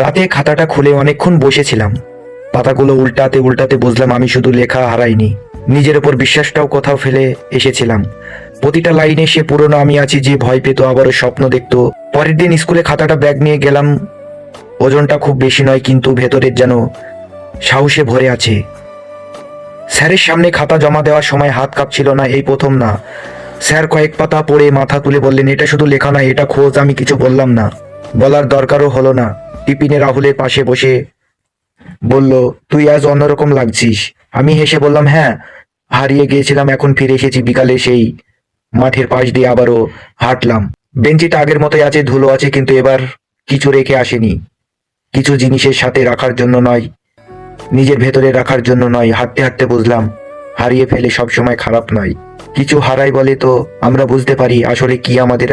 রাতে খাতাটা খুলে অনেকক্ষণ বসেছিলাম। পাতাগুলো উল্টাতে উল্টাতে বুঝলাম আমি শুধু লেখা হারাইনি। নিজের ওপর বিশ্বাসটাও কোথাও ফেলে এসেছিলাম। প্রতিটা লাইনে সে পুরনো আমি আছি যে ভয় পেত, আবারও স্বপ্ন দেখতো। পরের দিন স্কুলে খাতাটা ব্যাগ নিয়ে গেলাম। ওজনটা খুব বেশি নয়, কিন্তু ভেতরের যেন সাহসে ভরে আছে। স্যারের সামনে খাতা জমা দেওয়ার সময় হাত কাঁপছিল না, এই প্রথম না। স্যার কয়েক পাতা পড়ে মাথা তুলে বললেন, এটা শুধু লেখা নয় এটা খোঁজ, আমি কিছু বললাম না। বলার দরকারও হলো না। টিপিনে রাহুলের পাশে বসে বলল, তুই আজ অন্যরকম লাগছিস। আমি হেসে বললাম হ্যাঁ হারিয়ে গিয়েছিলাম, এখন ফিরে এসেছি বিকালে সেই মাঠের পাশ দিয়ে আবারও হাঁটলাম। বেঞ্চিটা আগের মতোই আছে, ধুলো আছে, কিন্তু এবার কিছু রেখে আসেনি। কিছু জিনিসের সাথে রাখার জন্য নয়, নিজের ভেতরে রাখার জন্য নয়। হাঁটতে হাঁটতে বুঝলাম, হারিয়ে ফেলে সবসময় খারাপ নয়। কিছু হারাই বলে তো আমরা বুঝতে পারি, আসলে কি আমাদের,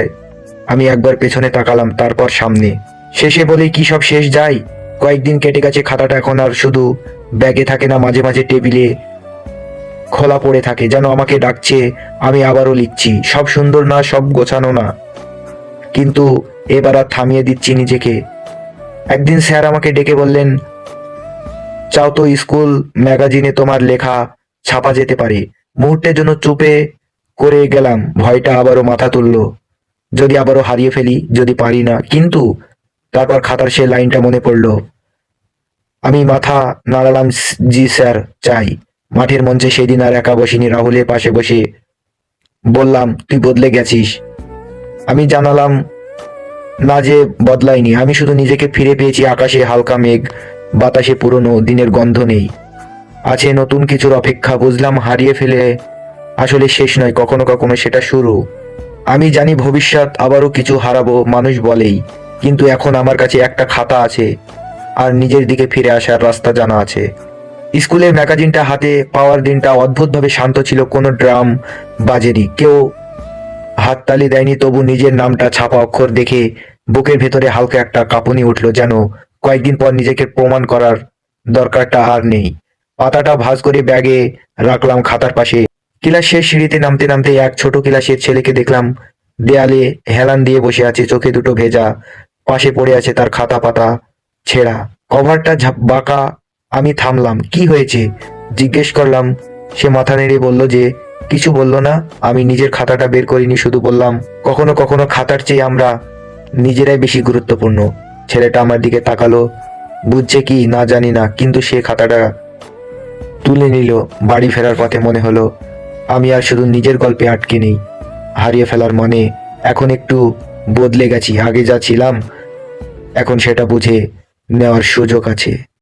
আমি একবার পেছনে তাকালাম, তারপর সামনে। শেষে বলে, কি সব শেষ যায়? কয়েকদিন কেটে গেছে খাতাটা এখন, আর শুধু ব্যাগে থাকে না, মাঝে মাঝে টেবিলে খোলা পড়ে থাকে, যেন আমাকে ডাকছে, আমি আবারও লিখছি, সব সুন্দর না, সব গোছানো না। কিন্তু এবার আর থামিয়ে দিচ্ছি নিজেকে। একদিন স্যার আমাকে ডেকে বললেন, চাও তো স্কুল ম্যাগাজিনে তোমার লেখা ছাপা যেতে পারে। মুহূর্তের জন্য চুপে করে গেলাম, ভয়টা আবারও মাথা তুললো, যদি আবারও হারিয়ে ফেলি, যদি পারি না। কিন্তু তারপর খাতার সে লাইনটা মনে পড়ল। আমি মাথা নাড়ালাম, জি স্যার, চাই। মাঠের মঞ্চে সেদিন আর একা বসিনি, রাহুলের পাশে বসে বললাম, তুই বদলে গেছিস। আমি জানালাম, না যে, বদলাইনি। আমি শুধু নিজেকে ফিরে পেয়েছি, আকাশে হালকা মেঘ, বাতাসে পুরনো, দিনের গন্ধ নেই। আছে নতুন কিছুর অপেক্ষা, বুঝলাম হারিয়ে ফেলে আসলে শেষ নয়, কখনো কখনো সেটা শুরু। আমি জানি ভবিষ্যৎ আবারও কিছু হারাবো, মানুষ বলেই। কিন্তু এখন আমার কাছে একটা খাতা আছে আর নিজের দিকে ফিরে আসার রাস্তা জানা আছে। স্কুলের ম্যাগাজিনটা হাতে পাওয়ার দিনটা অদ্ভুতভাবে শান্ত ছিল, কোনো ড্রাম বাজেনি, কেউ হাততালি দেয়নি, তবু নিজের নামটা ছাপা অক্ষর দেখে বুকের ভেতরে হালকা একটা কাঁপুনি উঠল যেন কয়েকদিন পর নিজেকে প্রমাণ করার দরকারটা আর নেই। পাতাটা ভাজ করে ব্যাগে রাখলাম খাতার পাশে। ক্লাস শেষ সিঁড়িতে নামতে নামতে এক ছোট ক্লাসের ছেলেকে দেখলাম দেয়ালে হেলান দিয়ে বসে আছে, চোখে দুটো ভেজা পাশে পড়ে আছে তার খাতা পাতা। ছেঁড়া, কভারটা বাঁকা। আমি থামলাম। কি হয়েছে? জিজ্ঞেস করলাম। সে মাথা নেড়ে বলল যে, কিছু বলল না। আমি নিজের খাতাটা বের করিনি, শুধু বললাম, কখনো কখনো খাতার চেয়ে আমরা নিজেরাই বেশি গুরুত্বপূর্ণ। ছেলেটা আমার দিকে তাকালো। বুঝছে কি, না জানি না, কিন্তু সে খাতাটা তুলে নিল। বাড়ি ফেরার পথে মনে হলো, আমি আর শুধু নিজের গল্পে আটকে নেই। হারিয়ে ফেলার মনে এখন একটু বদলে গেছি। আগে যা ছিলাম এখন সেটা বুঝে নেওয়ার সুযোগ আছে।